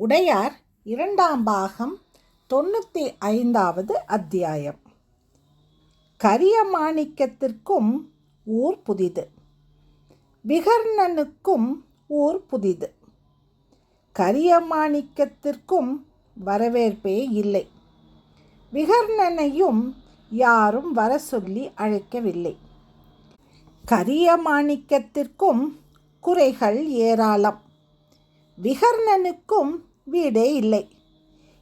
உடையார் இரண்டாம் பாகம் தொண்ணூற்றி ஐந்தாவது அத்தியாயம். கரிய மாணிக்கத்திற்கும் ஊர் புதிது. விகர்ணனுக்கும் ஊர் புதிது. கரிய மாணிக்கத்திற்கும் வரவேற்பே இல்லை. விகர்ணனையும் யாரும் வர சொல்லி அழைக்கவில்லை. கரிய மாணிக்கத்திற்கும் குறைகள் ஏராளம். விகர்ணனுக்கும் வீடே இல்லை.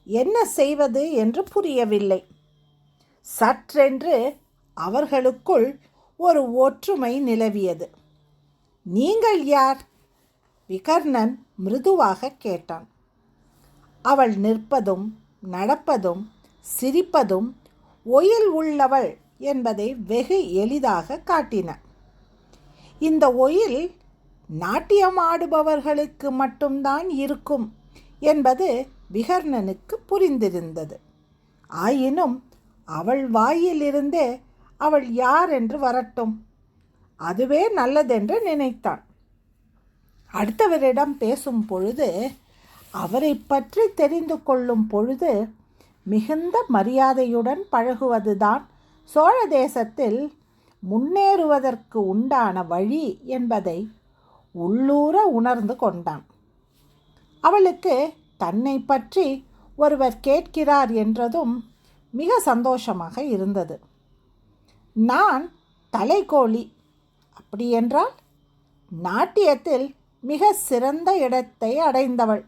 என்ன செய்வது என்று புரியவில்லை. சற்றென்று அவர்களுக்குள் ஒரு ஒற்றுமை நிலவியது. நீங்கள் யார்? விகர்ணன் மிருதுவாக கேட்டான். அவள் நிற்பதும் நடப்பதும் சிரிப்பதும் ஒயில் உள்ளவள் என்பதை வெகு எளிதாக காட்டின. இந்த ஒயில் நாட்டியம் ஆடுபவர்களுக்கு மட்டும்தான் இருக்கும். என்பது விகர்ணனுக்கு புரிந்திருந்தது. ஆயினும் அவள் வாயிலிருந்தே அவள் யார் என்று வரட்டும். அதுவே நல்லதென்று நினைத்தான் அடுத்தவரிடம் பேசும் பொழுது அவரை பற்றி தெரிந்து கொள்ளும் பொழுது மிகுந்த மரியாதையுடன் பழகுவதுதான் சோழ தேசத்தில் முன்னேறுவதற்கு உண்டான வழி என்பதை உள்ளூர உணர்ந்து கொண்டான். அவளுக்கு தன்னை பற்றி ஒருவர் கேட்கிறார் என்றதும் மிக சந்தோஷமாக இருந்தது. நான் தலைகோழி அப்படியென்றால் நாட்டியத்தில் மிக சிறந்த இடத்தை அடைந்தவள்.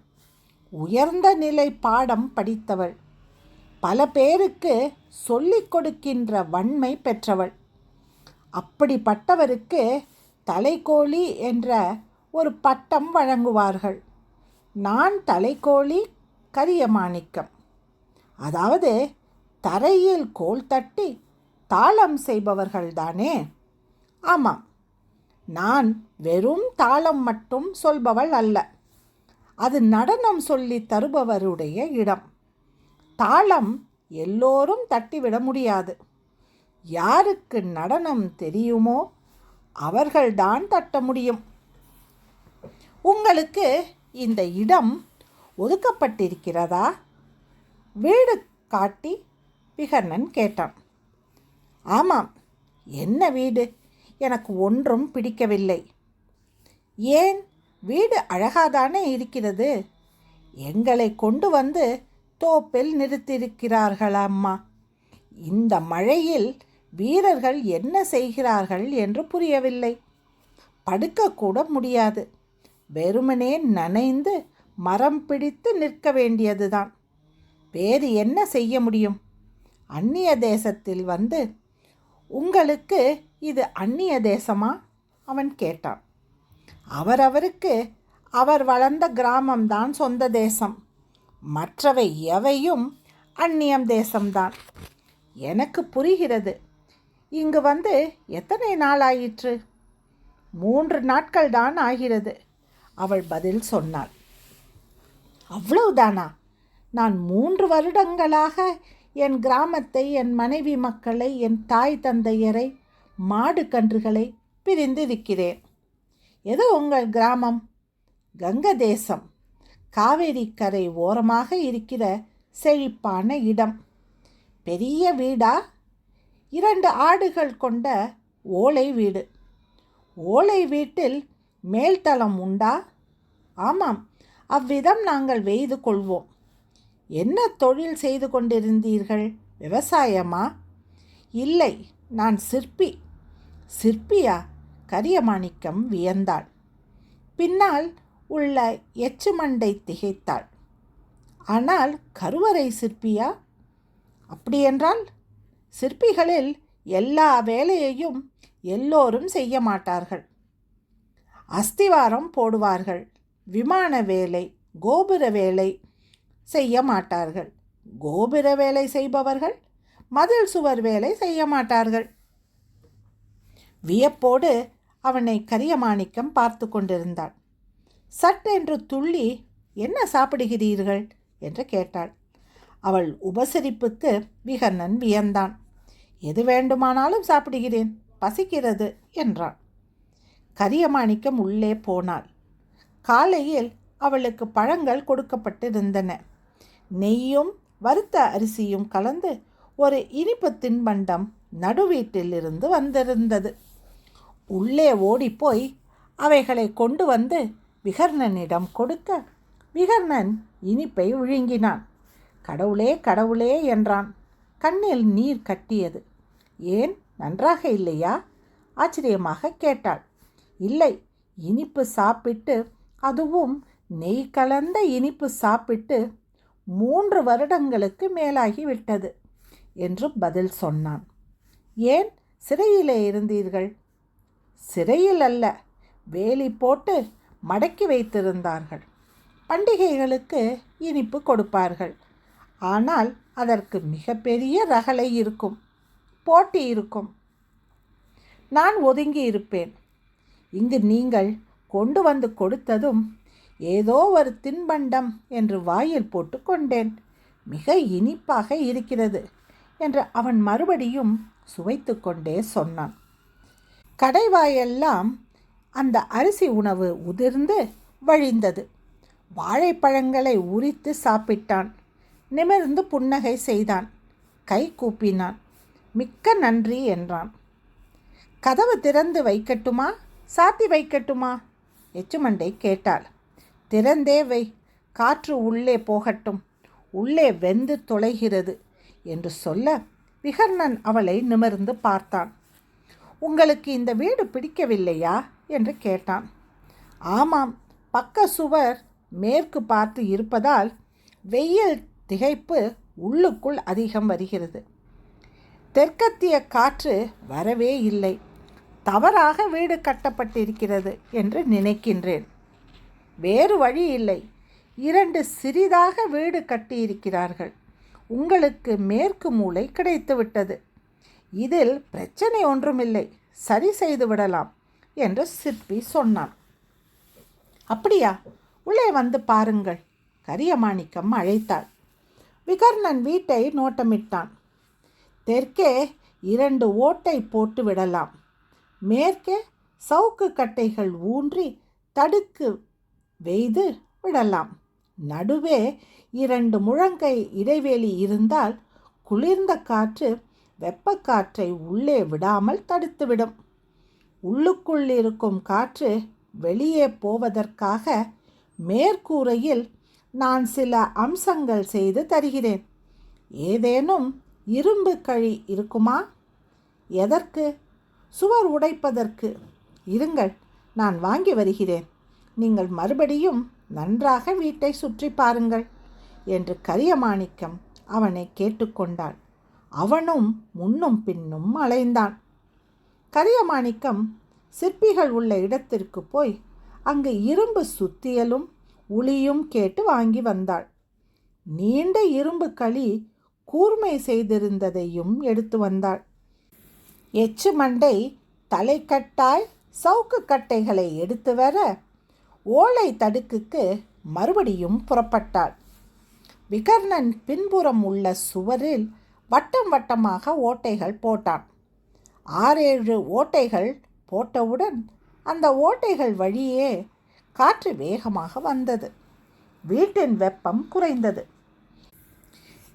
உயர்ந்த நிலை பாடம் படித்தவள். பல பேருக்கு சொல்லிக் கொடுக்கின்ற வன்மை பெற்றவள். அப்படிப்பட்டவருக்கு தலைக்கோழி என்ற ஒரு பட்டம் வழங்குவார்கள். நான் தலைக்கோழி கரிய மாணிக்கம். அதாவது தரையில் கோல் தட்டி தாளம் செய்பவர்கள்தானே? ஆமாம். நான் வெறும் தாளம் மட்டும் சொல்பவள் அல்ல. அது நடனம் சொல்லி தருபவருடைய இடம். தாளம் எல்லோரும் தட்டிவிட முடியாது. யாருக்கு நடனம் தெரியுமோ அவர்கள்தான் தட்ட முடியும். உங்களுக்கு இந்த இடம் ஒதுக்கப்பட்டிருக்கிறதா? வீடு காட்டி விகர்ணன் கேட்டான். ஆமாம் என்ன வீடு? எனக்கு ஒன்றும் பிடிக்கவில்லை. ஏன்? வீடு அழகாதானே இருக்கிறது. எங்களை கொண்டு வந்து தோப்பில் நிறுத்தியிருக்கிறார்களாம்மா இந்த மழையில் வீரர்கள் என்ன செய்கிறார்கள் என்று புரியவில்லை. படுக்கக்கூட முடியாது. வெறுமனே நனைந்து மரம் பிடித்து நிற்க வேண்டியதுதான். வேறு என்ன செய்ய முடியும்? அந்நிய தேசத்தில் வந்து உங்களுக்கு இது அந்நிய தேசமா? அவன் கேட்டான். அவரவருக்கு அவர் வளர்ந்த கிராமம்தான் சொந்த தேசம். மற்றவை எவையும் அந்நியம் தேசம்தான். எனக்கு புரிகிறது. இங்கு வந்து எத்தனை நாள் ஆயிற்று? மூன்று நாட்கள் தான் ஆகிறது. அவள் பதில் சொன்னாள். அவ்வளவுதானா? நான் மூன்று வருடங்களாக என் கிராமத்தை என் மனைவி மக்களை என் தாய் தந்தையரை மாடு கன்றுகளை பிரிந்திருக்கிறேன். எது உங்கள் கிராமம் கங்க தேசம் காவேரி கரை ஓரமாக இருக்கிற செழிப்பான இடம். பெரிய வீடா? இரண்டு ஆடுகள் கொண்ட ஓலை வீடு. ஓலை வீட்டில் மேல்தளம் உண்டா? ஆமாம் அவ்விதம் நாங்கள் வெய்து கொள்வோம். என்ன தொழில் செய்து கொண்டிருந்தீர்கள்? விவசாயமா? இல்லை நான் சிற்பி. சிற்பியா? கரியமாணிக்கம் வியந்தாள். பின்னால் உள்ள எச்சுமண்டை திகைத்தாள். ஆனால் கருவறை சிற்பியா? அப்படியென்றால் சிற்பிகளில் எல்லா வேலையையும் எல்லோரும் செய்ய மாட்டார்கள். அஸ்திவாரம் போடுவார்கள். விமான வேலை கோபுர வேலை செய்ய மாட்டார்கள். கோபுர வேலை செய்பவர்கள் மதில் சுவர் வேலை செய்ய மாட்டார்கள். வியப்போடு அவனை கரியமாணிக்கம் பார்த்து கொண்டிருந்தாள். சட்டென்று துள்ளி என்ன சாப்பிடுகிறீர்கள்? என்று கேட்டாள். அவள் உபசரிப்புக்கு விகர்ணன் வியந்தான். எது வேண்டுமானாலும் சாப்பிடுகிறேன் பசிக்கிறது என்றான். கரியமாணிக்கம் உள்ளே போனாள். காலையில் அவளுக்கு பழங்கள் கொடுக்கப்பட்டிருந்தன. நெய்யும் வறுத்த அரிசியும் கலந்து ஒரு இனிப்பு தின்பண்டம் நடுவீட்டிலிருந்து வந்திருந்தது. உள்ளே ஓடிப்போய் அவைகளை கொண்டு வந்து விகர்ணனிடம் கொடுக்க விகர்ணன் இனிப்பை விழுங்கினான். கடவுளே கடவுளே என்றான். கண்ணில் நீர் கட்டியது. ஏன் நன்றாக இல்லையா? ஆச்சரியமாக கேட்டாள். இல்லை இனிப்பு சாப்பிட்டு அதுவும் நெய் கலந்த இனிப்பு சாப்பிட்டு மூன்று வருடங்களுக்கு மேலாகி விட்டது என்று பதில் சொன்னான். ஏன் சிறையிலே இருந்தீர்கள்? சிறையில் அல்ல வேலி போட்டு மடக்கி வைத்திருந்தார்கள். பண்டிகைகளுக்கு இனிப்பு கொடுப்பார்கள். ஆனால் அதற்கு மிகப்பெரிய ரகலை இருக்கும் போட்டி இருக்கும். நான் ஒதுங்கி இருப்பேன் இங்கு நீங்கள் கொண்டு வந்து கொடுத்ததும் ஏதோ ஒரு தின்பண்டம் என்று வாயில் போட்டு கொண்டேன். மிக இனிப்பாக இருக்கிறது என்று அவன் மறுபடியும் சுவைத்து கொண்டே சொன்னான். கடைவாயெல்லாம் அந்த அரிசி உணவு உதிர்ந்து வழிந்தது. வாழைப்பழங்களை உரித்து சாப்பிட்டான். நிமிர்ந்து புன்னகை செய்தான். கை கூப்பினான். மிக்க நன்றி என்றான். கதவு திறந்து வைக்கட்டுமா? சாத்தி வைக்கட்டுமா? எச்சுமண்டை கேட்டாள். திறந்தே வை காற்று உள்ளே போகட்டும். உள்ளே வெந்து தொலைகிறது என்று சொல்ல விகர்ணன் அவளை நிமிர்ந்து பார்த்தான். உங்களுக்கு இந்த வீடு பிடிக்கவில்லையா? என்று கேட்டான். ஆமாம் பக்க சுவர் மேற்கு பார்த்து இருப்பதால் வெயில் திகைப்பு உள்ளுக்குள் அதிகம் வருகிறது. தெற்கத்திய காற்று வரவே இல்லை. தவறாக வீடு கட்டப்பட்டிருக்கிறது என்று நினைக்கின்றேன். வேறு வழி இல்லை. இரண்டு சிறிதாக வீடு கட்டியிருக்கிறார்கள். உங்களுக்கு மேற்கு மூளை கிடைத்துவிட்டது. இதில் பிரச்சனை ஒன்றுமில்லை. சரி செய்து விடலாம் என்று சிற்பி சொன்னான். அப்படியா? உள்ளே வந்து பாருங்கள். கரியமாணிக்கம் அழைத்தாள். விகர்ணன் வீட்டை நோட்டமிட்டான். தெற்கே இரண்டு ஓட்டை போட்டு விடலாம். மேற்கே சவுக்கு கட்டைகள் ஊன்றி தடுக்கு வெய்து விடலாம். நடுவே இரண்டு முழங்கை இடைவெளி இருந்தால் குளிர்ந்த காற்று வெப்பக்காற்றை உள்ளே விடாமல் தடுத்துவிடும். உள்ளுக்குள் இருக்கும் காற்று வெளியே போவதற்காக மேற்கூரையில் நான் சில அம்சங்கள் செய்து தருகிறேன். ஏதேனும் இரும்பு கழி இருக்குமா? எதற்கு? சுவர் உடைப்பதற்கு. இருங்கள் நான் வாங்கி வருகிறேன். நீங்கள் மறுபடியும் நன்றாக வீட்டை சுற்றி பாருங்கள் என்று கரியமாணிக்கம் அவனை கேட்டுக்கொண்டாள். அவனும் முன்னும் பின்னும் அலைந்தான். கரியமாணிக்கம் சிற்பிகள் உள்ள இடத்திற்கு போய் அங்கு இரும்பு சுத்தியலும் உளியும் கேட்டு வாங்கி வந்தாள். நீண்ட இரும்பு களி கூர்மை செய்திருந்ததையும் எடுத்து வந்தாள். எச்சு மண்டை தலைக்கட்டாய் சவுக்கு கட்டைகளை எடுத்து வர ஓலை தடுக்குக்கு மறுபடியும் புறப்பட்டாள். விகர்ணன் பின்புறம் உள்ள சுவரில் வட்டம் வட்டமாக ஓட்டைகள் போட்டான். ஆறேழு ஓட்டைகள் போட்டவுடன் அந்த ஓட்டைகள் வழியே காற்று வேகமாக வந்தது. வீட்டின் வெப்பம் குறைந்தது.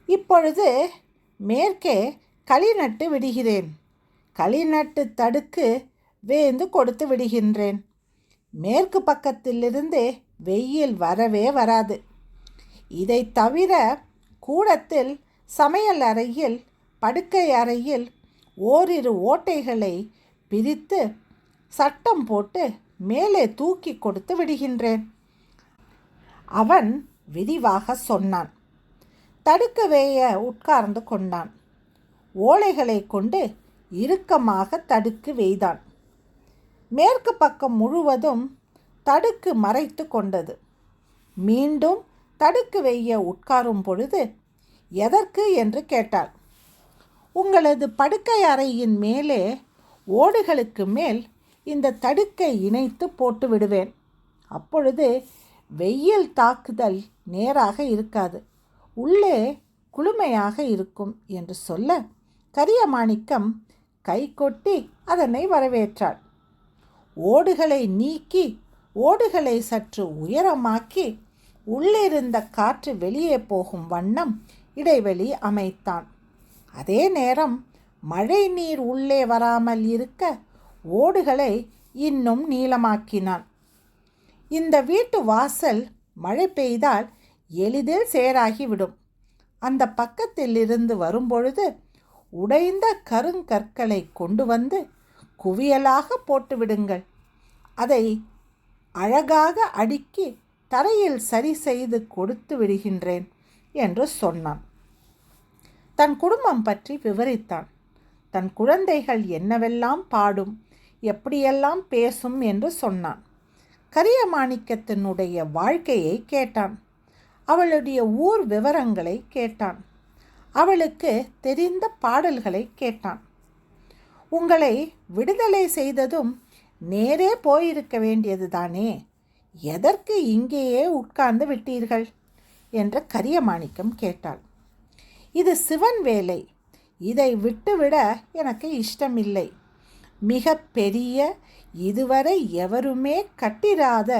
இப்பொழுது மேற்கே களி நட்டு விடுகிறேன். களிநட்டு தடுக்கு வேந்து கொடுத்து விடுகின்றேன். மேற்கு பக்கத்திலிருந்தே வெயில் வரவே வராது. இதை தவிர கூடத்தில் சமையல் அறையில் படுக்கை அறையில் ஓரிரு ஓட்டைகளை பிரித்து சட்டம் போட்டு மேலே தூக்கி கொடுத்து விடுகின்றேன். அவன் விரிவாக சொன்னான். தடுக்கவேய உட்கார்ந்து கொண்டான். ஓலைகளை கொண்டு இறுக்கமாக தடுக்கு வெய்தான். மேற்கு பக்கம் முழுவதும் தடுக்கு மறைத்து கொண்டது. மீண்டும் தடுக்கு வெய்ய உட்காரும் பொழுது எதற்கு என்று கேட்டாள் உங்களது படுக்கை அறையின் மேலே ஓடுகளுக்கு மேல் இந்த தடுக்கை இணைத்து போட்டு விடுவேன். அப்பொழுது வெயில் தாக்குதல் நேராக இருக்காது. உள்ளே குளுமையாக இருக்கும் என்று சொல்ல கரியமாணிக்கம் கை கொட்டி அதனை வரவேற்றாள். ஓடுகளை நீக்கி ஓடுகளை சற்று உயரமாக்கி உள்ளிருந்த காற்று வெளியே போகும் வண்ணம் இடைவெளி அமைத்தான். அதே நேரம் மழை நீர் உள்ளே வராமல் இருக்க ஓடுகளை இன்னும் நீளமாக்கினான். இந்த வீட்டு வாசல் மழை பெய்தால் எளிதில் சேராகிவிடும். அந்த பக்கத்தில் இருந்து வரும்பொழுது உடைந்த கருங்கற்களை கொண்டு வந்து குவியலாக போட்டுவிடுங்கள். அதை அழகாக அடுக்கி தரையில் சரி செய்து கொடுத்து விடுகின்றேன் என்று சொன்னான். தன் குடும்பம் பற்றி விவரித்தான். தன் குழந்தைகள் என்னவெல்லாம் பாடும் எப்படியெல்லாம் பேசும் என்று சொன்னான். கரிய மாணிக்கத்தினுடைய வாழ்க்கையை கேட்டான். அவளுடைய ஊர் விவரங்களை கேட்டான். அவளுக்கு தெரிந்த பாடல்களை கேட்டான். உங்களை விடுதலை செய்ததும் நேரே போயிருக்க வேண்டியது தானே? எதற்கு இங்கேயே உட்கார்ந்து விட்டீர்கள்? என்ற கரியமாணிக்கம் கேட்டாள். இது சிவன் வேலை. இதை விட்டுவிட எனக்கு இஷ்டமில்லை. மிக பெரிய இதுவரை எவருமே கட்டிராத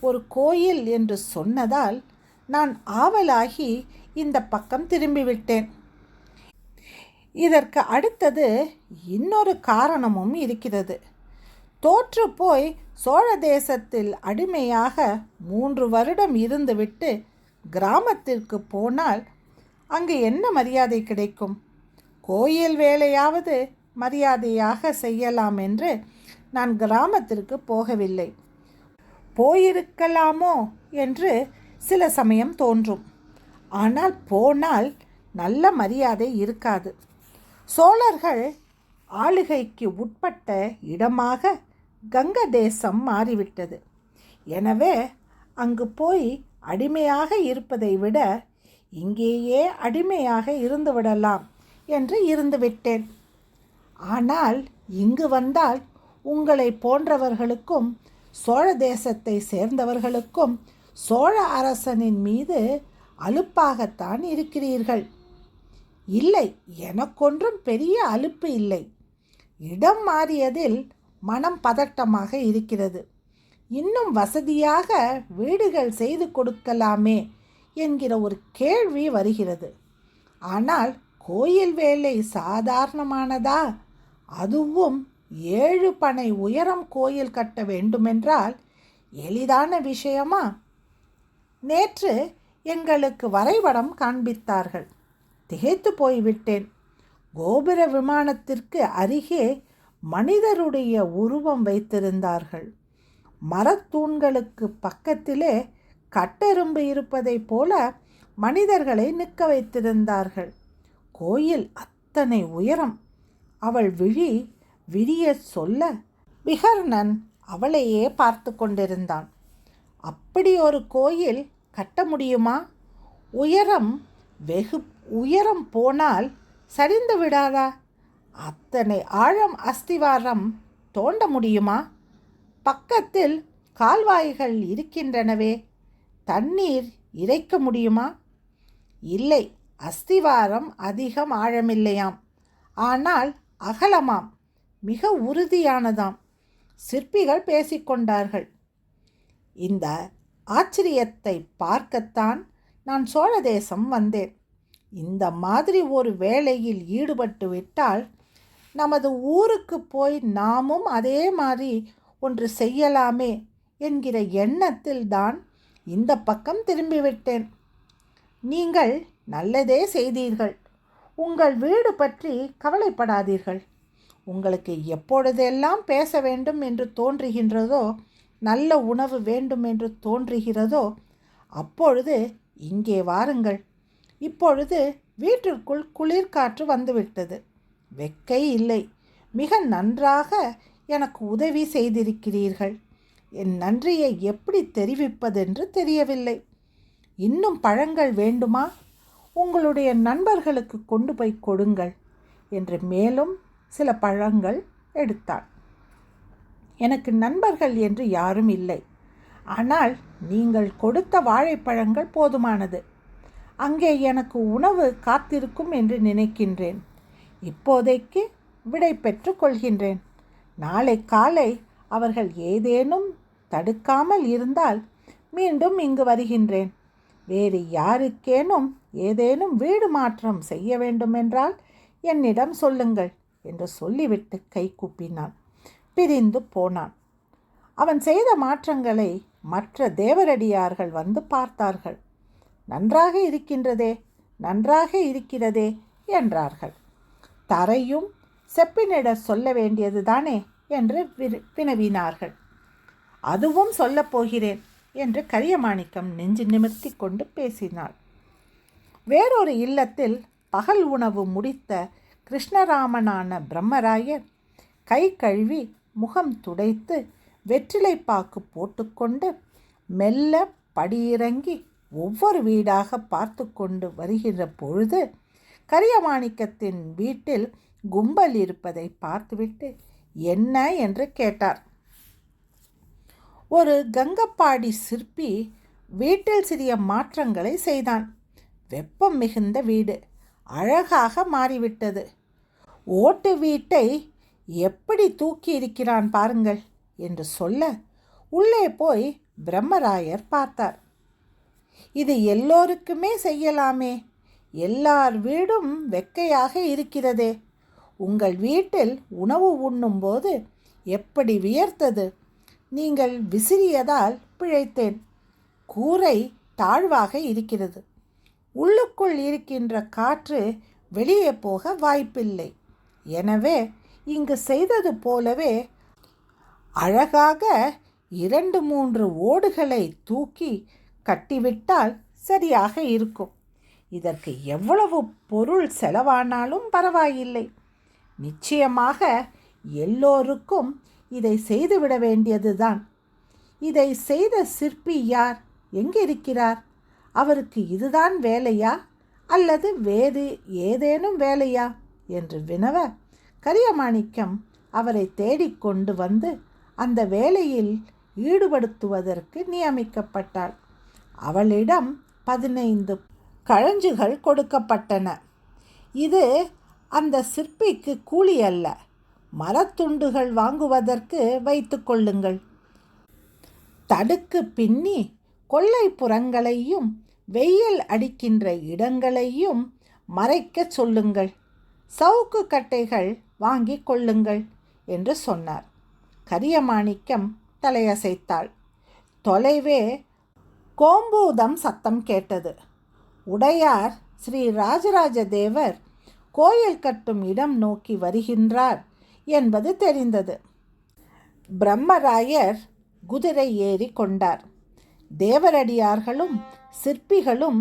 ஒரு கோயில் என்று சொன்னதால் நான் ஆவலாகி இந்த பக்கம் திரும்பிவிட்டேன். இதற்கு அடுத்தது இன்னொரு காரணமும் இருக்கிறது. தோற்று போய் சோழ தேசத்தில் அடிமையாக மூன்று வருடம் இருந்துவிட்டு கிராமத்திற்கு போனால் அங்கு என்ன மரியாதை கிடைக்கும்? கோயில் வேலையாவது மரியாதையாக செய்யலாம் என்று நான் கிராமத்திற்கு போகவில்லை. போயிருக்கலாமோ என்று சில சமயம் தோன்றும். ஆனால் போனால் நல்ல மரியாதை இருக்காது. சோழர்கள் ஆளுகைக்கு உட்பட்ட இடமாக கங்க தேசம் மாறிவிட்டது. எனவே அங்கு போய் அடிமையாக இருப்பதை விட இங்கேயே அடிமையாக இருந்துவிடலாம் என்று இருந்துவிட்டேன் ஆனால் இங்கு வந்தால் உங்களை போன்றவர்களுக்கும் சோழ தேசத்தை சேர்ந்தவர்களுக்கும் சோழ அரசனின் மீது அலுப்பாகத்தான் இருக்கிறீர்கள். இல்லை எனக்கொன்றும் பெரிய அலுப்பு இல்லை. இடம் மாறியதில் மனம் பதட்டமாக இருக்கிறது. இன்னும் வசதியாக வீடுகள் செய்து கொடுக்கலாமே என்கிற ஒரு கேள்வி வருகிறது. ஆனால் கோயில் வேலை சாதாரணமானதா? அதுவும் ஏழு பனை உயரம் கோயில் கட்ட வேண்டுமென்றால் எளிதான விஷயமா? நேற்று எங்களுக்கு வரைபடம் காண்பித்தார்கள். திகைத்து போய்விட்டேன். கோபுர விமானத்திற்கு அருகே மனிதருடைய உருவம் வைத்திருந்தார்கள். மரத்தூண்களுக்கு பக்கத்திலே கட்டெரும்பு இருப்பதைப் போல மனிதர்களை நிற்க வைத்திருந்தார்கள். கோயில் அத்தனை உயரம். அவள் விழி விரிய சொல்ல விகர்ணன் அவளையே பார்த்து கொண்டிருந்தான். அப்படி ஒரு கோயில் கட்ட முடியுமா? உயரம் வெகு உயரம் போனால் சரிந்து விடாதா? அத்தனை ஆழம் அஸ்திவாரம் தோண்ட முடியுமா? பக்கத்தில் கால்வாய்கள் இருக்கின்றனவே தண்ணீர் இறைக்க முடியுமா? இல்லை அஸ்திவாரம் அதிகம் ஆழமில்லையாம். ஆனால் அகலமாம் மிக உறுதியானதாம். சிற்பிகள் பேசிக்கொண்டார்கள். இந்த ஆச்சரியத்தை பார்க்கத்தான் நான் சோழ தேசம் வந்தேன். இந்த மாதிரி ஒரு வேலையில் ஈடுபட்டு விட்டால் நமது ஊருக்கு போய் நாமும் அதே மாதிரி ஒன்று செய்யலாமே என்கிற எண்ணத்தில் தான் இந்த பக்கம் திரும்பிவிட்டேன். நீங்கள் நல்லதே செய்தீர்கள். உங்கள் வீடு பற்றி கவலைப்படாதீர்கள். உங்களுக்கு எப்பொழுதெல்லாம் பேச வேண்டும் என்று தோன்றுகின்றதோ நல்ல உணவு வேண்டும் என்று தோன்றுகிறதோ அப்பொழுது இங்கே வாருங்கள். இப்பொழுது வீட்டிற்குள் குளிர்காற்று வந்துவிட்டது. வெக்கை இல்லை. மிக நன்றாக எனக்கு உதவி செய்திருக்கிறீர்கள். என் நன்றியை எப்படி தெரிவிப்பதென்று தெரியவில்லை. இன்னும் பழங்கள் வேண்டுமா? உங்களுடைய நண்பர்களுக்கு கொண்டு போய் கொடுங்கள் என்று மேலும் சில பழங்கள் எடுத்தாள். எனக்கு நண்பர்கள் என்று யாரும் இல்லை. ஆனால் நீங்கள் கொடுத்த வாழைப்பழங்கள் போதுமானது. அங்கே எனக்கு உணவு காத்திருக்கும் என்று நினைக்கின்றேன். இப்போதைக்கு விடை பெற்று கொள்கின்றேன். நாளை காலை அவர்கள் ஏதேனும் தடுக்காமல் இருந்தால் மீண்டும் இங்கு வருகின்றேன். வேறு யாருக்கேனும் ஏதேனும் வீடு மாற்றம் செய்ய வேண்டுமென்றால் என்னிடம் சொல்லுங்கள் என்று சொல்லிவிட்டு கை கூப்பினான். பிரிந்து போனான். அவன் செய்த மாற்றங்களை மற்ற தேவரடியார்கள் வந்து பார்த்தார்கள். நன்றாக இருக்கின்றதே நன்றாக இருக்கிறதே என்றார்கள். தரையும் செப்பினிட சொல்ல வேண்டியது தானே என்று வினவினார்கள். அதுவும் சொல்லப் போகிறேன் என்று கரியமாணிக்கம் நெஞ்சு நிமிர்த்தி கொண்டு பேசினாள். வேறொரு இல்லத்தில் பகல் உணவு முடித்த கிருஷ்ணராமனான பிரம்மராயர் கை கழுவி முகம் துடைத்து வெற்றிலை பாக்கு போட்டுக்கொண்டு மெல்ல படியிறங்கி ஒவ்வொரு வீடாக பார்த்து கொண்டு வருகிற பொழுது கரியமாணிக்கத்தின் வீட்டில் கும்பல் இருப்பதை பார்த்துவிட்டு என்ன என்று கேட்டார். ஒரு கங்கப்பாடி சிற்பி வீட்டில் சிறிய மாற்றங்களை செய்தான். வெப்பம் மிகுந்த வீடு அழகாக மாறிவிட்டது. ஓட்டு வீட்டை எப்படி தூக்கி இருக்கிறான் பாருங்கள் என்று சொல்ல உள்ளே போய் பிரம்மராயர் பார்த்தார். இது எல்லோருக்குமே செய்யலாமே. எல்லார் வீடும் வெக்கையாக இருக்கிறதே. உங்கள் வீட்டில் உணவு உண்ணும்போது எப்படி வியர்த்தது? நீங்கள் விசிறியதால் பிழைத்தேன். கூரை தாழ்வாக இருக்கிறது. உள்ளுக்குள் இருக்கின்ற காற்று வெளியே போக வாய்ப்பில்லை. எனவே இங்கு செய்தது போலவே அழகாக இரண்டு மூன்று ஓடுகளை தூக்கி கட்டிவிட்டால் சரியாக இருக்கும். இதற்கு எவ்வளவு பொருள் செலவானாலும் பரவாயில்லை. நிச்சயமாக எல்லோருக்கும் இதை செய்துவிட வேண்டியதுதான். இதை செய்த சிற்பி யார்? எங்கிருக்கிறார் அவருக்கு இதுதான் வேலையா? அல்லது வேறு ஏதேனும் வேலையா? என்று வினவ கரியமாணிக்கம் அவரை தேடிக்கொண்டு வந்து அந்த வேலையில் ஈடுபடுத்துவதற்கு நியமிக்கப்பட்டாள். அவளிடம் பதினைந்து கழஞ்சுகள் கொடுக்கப்பட்டன. இது அந்த சிற்பிக்கு கூலி அல்ல மரத்துண்டுகள் வாங்குவதற்கு வைத்து கொள்ளுங்கள். தடுக்கு பின்னி கொள்ளைப்புறங்களையும் வெயில் அடிக்கின்ற இடங்களையும் மறைக்க சொல்லுங்கள். சவுக்கு கட்டைகள் வாங்கி கொள்ளுங்கள் என்று சொன்னார். கரியமாணிக்கம் தலையசைத்தாள். தொலைவே கோம்பூதம் சத்தம் கேட்டது. உடையார் ஸ்ரீ ராஜராஜ தேவர் கோயில் கட்டும் இடம் நோக்கி வருகின்றார் என்பது தெரிந்தது. பிரம்மராயர் குதிரை ஏறி கொண்டார். தேவரடியார்களும் சிற்பிகளும்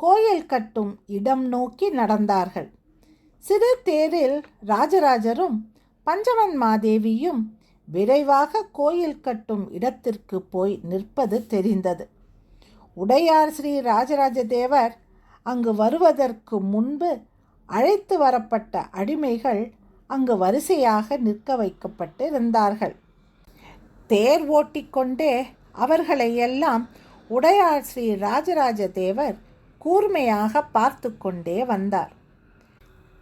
கோயில் கட்டும் இடம் நோக்கி நடந்தார்கள். சிறு தேரில் ராஜராஜரும் பஞ்சவன் மாதேவியும் விரைவாக கோயில் கட்டும் இடத்திற்கு போய் நிற்பது தெரிந்தது. உடையார் ஸ்ரீ ராஜராஜ தேவர் அங்கு வருவதற்கு முன்பு அழைத்து வரப்பட்ட அடிமைகள் அங்கு வரிசையாக நிற்க வைக்கப்பட்டு இருந்தார்கள் தேர் ஓட்டிக்கொண்டே அவர்களை எல்லாம் உடையார் ஸ்ரீ ராஜராஜ தேவர் கூர்மையாக பார்த்து கொண்டே வந்தார்.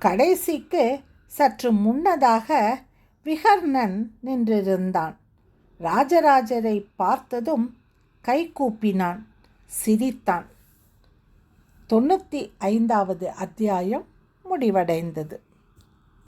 கடைசிக்கு சற்று முன்னதாக விகர்ணன் நின்றிருந்தான். ராஜராஜரை பார்த்ததும் கை கூப்பினான் சிரித்தான். தொண்ணூற்றி ஐந்தாவது அத்தியாயம் முடிவடைந்தது.